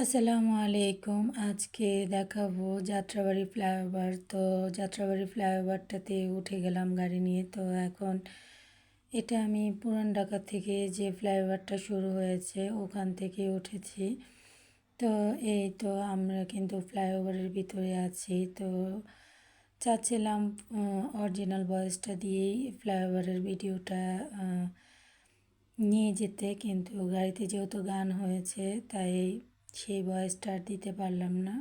আসসালামু আলাইকুম। আজকে দেখাবো যাত্রাবাড়ি ফ্লাইওভার। তো যাত্রাবাড়ি ফ্লাইওভারটাতে উঠে গেলাম গাড়ি নিয়ে। তো এখন এটা আমি পুরান ঢাকা থেকে যে ফ্লাইওভারটা শুরু হয়েছে, ওখান থেকে উঠেছি। তো এই তো আমরা কিন্তু ফ্লাইওভারের ভিতরে আছি। তো চাচ্ছিলাম অরিজিনাল ভয়েসটা দিয়েই ফ্লাইওভারের ভিডিওটা নিয়ে যেতে। কিন্তু গাড়িতে যেহেতু গান হয়েছে, তাই সেই ভয়েসটা আর দিতে পারলাম না।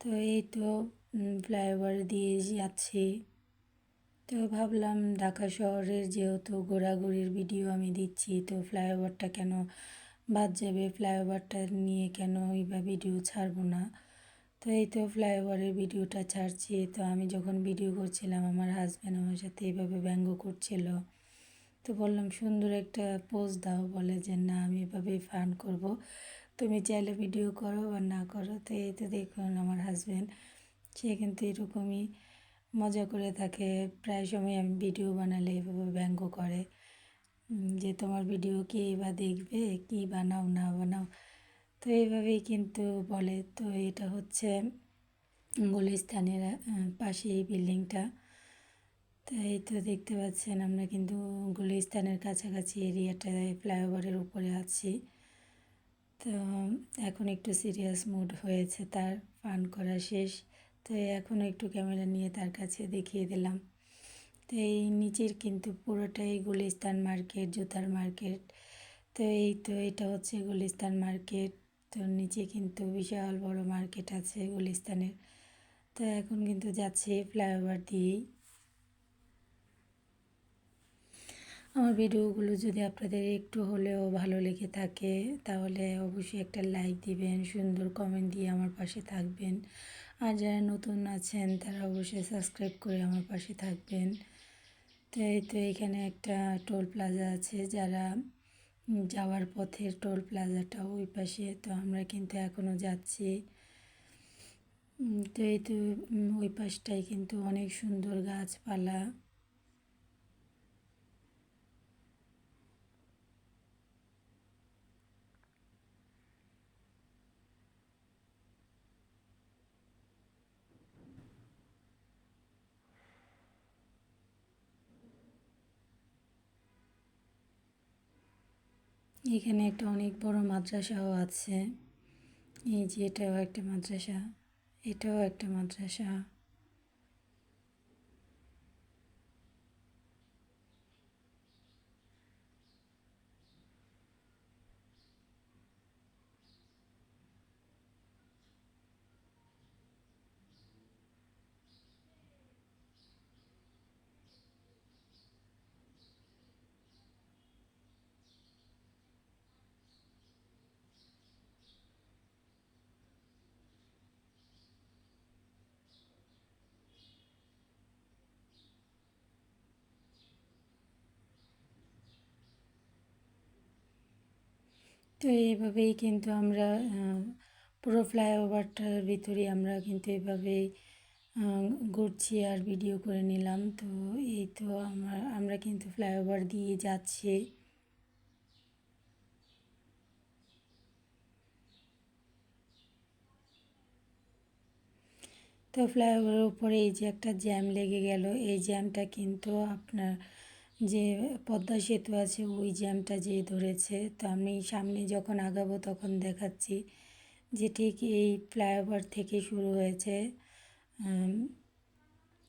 তো এই তো ফ্লাইওভার দিয়ে যাচ্ছি। তো ভাবলাম ঢাকা শহরের যেহেতু ঘোরাঘুরির ভিডিও আমি দিচ্ছি, তো ফ্লাইওভারটা কেন বাদ যাবে? ফ্লাইওভারটা নিয়ে কেন বা ভিডিও ছাড়বো না? তো এই তো ফ্লাইওভারের ভিডিওটা ছাড়ছি। তো আমি যখন ভিডিও করছিলাম, আমার হাজব্যান্ড আমার সাথে এইভাবে ব্যঙ্গ করছিল। তো বললাম, সুন্দর একটা পোজ দাও। বলে যে, না, আমি এভাবেই ফান করব। তুমি চাইলে ভিডিও করো বা না করো, তো এই তো দেখুন আমার হাজব্যান্ড সে কিন্তু এরকমই মজা করে থাকে। প্রায় সময় আমি ভিডিও বানালে এভাবে ব্যঙ্গ করে যে তোমার ভিডিও কে বা দেখবে, কি বানাও, না বানাও, তো এইভাবেই কিন্তু বলে। তো এটা হচ্ছে গুলিস্তানের পাশে এই বিল্ডিংটা। তো এই তো দেখতে পাচ্ছেন আমরা কিন্তু গুলিস্তানের কাছাকাছি এরিয়াটায়, ফ্লাইওভারের উপরে আছি। তো এখন একটু সিরিয়াস মুড হয়েছে, তার ফান করা শেষ। তো এখন একটু ক্যামেরা নিয়ে তার কাছে দেখিয়ে দিলাম। তো এই নিচের কিন্তু পুরোটাই গুলিস্তান মার্কেট জুতার মার্কেট তো এই তো এটা হচ্ছে গুলিস্তান মার্কেট তো নিচে কিন্তু বিশাল বড় মার্কেট আছে গুলিস্তানের। তো এখন কিন্তু যাচ্ছে ফ্লাইওভার দিয়েই। আমার ভিডিওগুলো যদি আপনাদের একটু হলেও ভালো লেগে থাকে, তাহলে অবশ্যই একটা লাইক দিবেন, সুন্দর কমেন্ট দিয়ে আমার পাশে থাকবেন। আর যারা নতুন আছেন, তারা অবশ্যই সাবস্ক্রাইব করে আমার পাশে থাকবেন। তো এই তো এখানে একটা টোল প্লাজা আছে, যারা যাওয়ার পথের টোল প্লাজাটা ওই পাশে। তো আমরা কিন্তু এখনও যাচ্ছি। তো এই তো ওই পাশটায় কিন্তু অনেক সুন্দর গাছপালা। এখানে একটা অনেক বড় মাদ্রাসাও আছে। এই যে এটাও একটা মাদ্রাসা এটাও একটা মাদ্রাসা। তো এইভাবেই কিন্তু আমরা পুরো ফ্লাইওভারটার ভিতরে আমরা কিন্তু এভাবেই ঘুরছি আর ভিডিও করে নিলাম। তো এই তো আমার, আমরা কিন্তু ফ্লাইওভার দিয়ে যাচ্ছি। তো ফ্লাইওভারের উপরে এই যে একটা জ্যাম লেগে গেল, এই জ্যামটা কিন্তু আপনার যে পদ্মা সেতু আছে, ওই জ্যামটা যে ধরেছে, তো আমি সামনে যখন আগাবো তখন দেখাচ্ছি যে ঠিক এই ফ্লাইওভার থেকে শুরু হয়েছে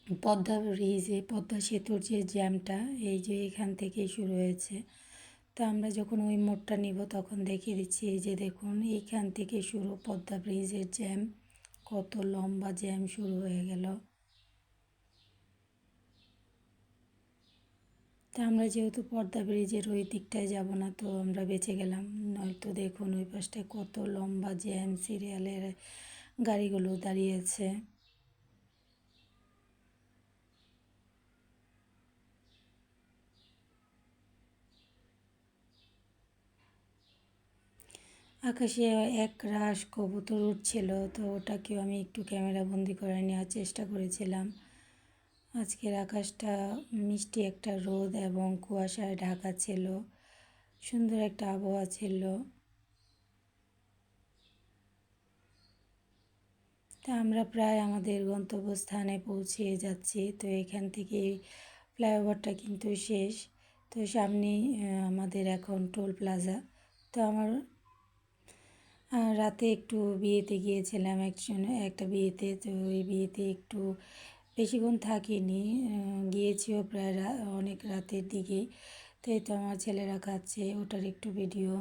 পদ্মা ব্রিজে পদ্মা সেতুর যে জ্যামটা এই যে এখান থেকেই শুরু হয়েছে। তো আমরা যখন ওই মোড়টা নিব তখন দেখিয়ে দিচ্ছি, এই যে দেখুন, এইখান থেকে শুরু পদ্মা ব্রিজের জ্যাম কত লম্বা জ্যাম শুরু হয়ে গেল। তা আমরা যেহেতু পর্দা ব্রিজের ওই দিকটায় যাব না, তো আমরা বেঁচে গেলাম। নয়তো দেখুন ওই পাশটায় কত লম্বা জ্যাম সিরিয়ালের গাড়িগুলো দাঁড়িয়েছে। আকাশে এক রাস কবুতর উঠছিল, তো ওটাকেও আমি একটু ক্যামেরা বন্দি করে নেওয়ার চেষ্টা করেছিলাম। আজকের আকাশটা মিষ্টি একটা রোদ এবং কুয়াশায় ঢাকা ছিল। সুন্দর একটা আবহাওয়া ছিল। তা আমরা প্রায় আমাদের গন্তব্যস্থানে পৌঁছে যাচ্ছি। তো এখান থেকে ফ্লাইওভারটা কিন্তু শেষ। তো সামনেই আহ, আমাদের এখন টোল প্লাজা। তো আমার রাতে একটু বিয়েতে গিয়েছিলাম একজন একটা বিয়েতে। তো ওই বিয়েতে একটু বেশিক্ষণ থাকিনি গিয়েছিও প্রায় অনেক রাতের দিকেই। তো এই তো আমার ছেলেরা খাচ্ছে, ওটার একটু ভিডিও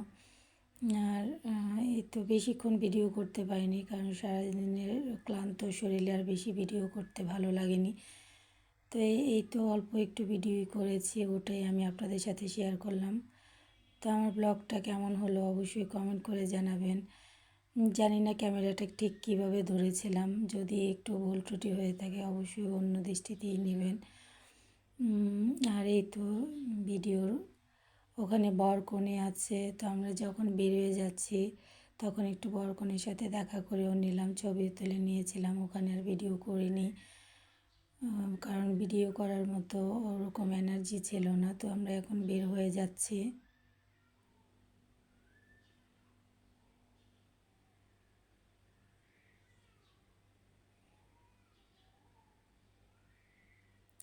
আর এই তো বেশিক্ষণ ভিডিও করতে পারিনি, কারণ সারাদিনের ক্লান্ত শরীরে আর বেশি ভিডিও করতে ভালো লাগেনি। তো এই তো অল্প একটু ভিডিও করেছি, ওটাই আমি আপনাদের সাথে শেয়ার করলাম। তো আমার ব্লগটা কেমন হলো অবশ্যই কমেন্ট করে জানাবেন। জানি না ক্যামেরাটা ঠিক কীভাবে ধরেছিলাম, যদি একটু ভুল ত্রুটি হয়ে থাকে অবশ্যই অন্য দৃষ্টিতেই নেবেন। আর এই তো ভিডিওর ওখানে বর কনে আছে, তো আমরা যখন বেরিয়ে যাচ্ছি, তখন একটু বর কনের সাথে দেখা করেও নিলাম, ছবি তুলে নিয়েছিলাম, ওখানে আর ভিডিও করিনি। কারণ ভিডিও করার মতো ওরকম এনার্জি ছিল না, তো আমরা এখন বের হয়ে যাচ্ছি।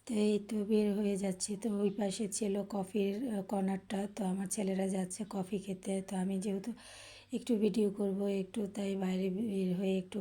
তো এই তো বের হয়ে যাচ্ছি। তো ওই পাশে ছিল কফির কর্নারটা। তো আমার ছেলেরা যাচ্ছে কফি খেতে। তো আমি যেহেতু একটু ভিডিও করব, একটু তাই বাইরে বের হয়ে একটু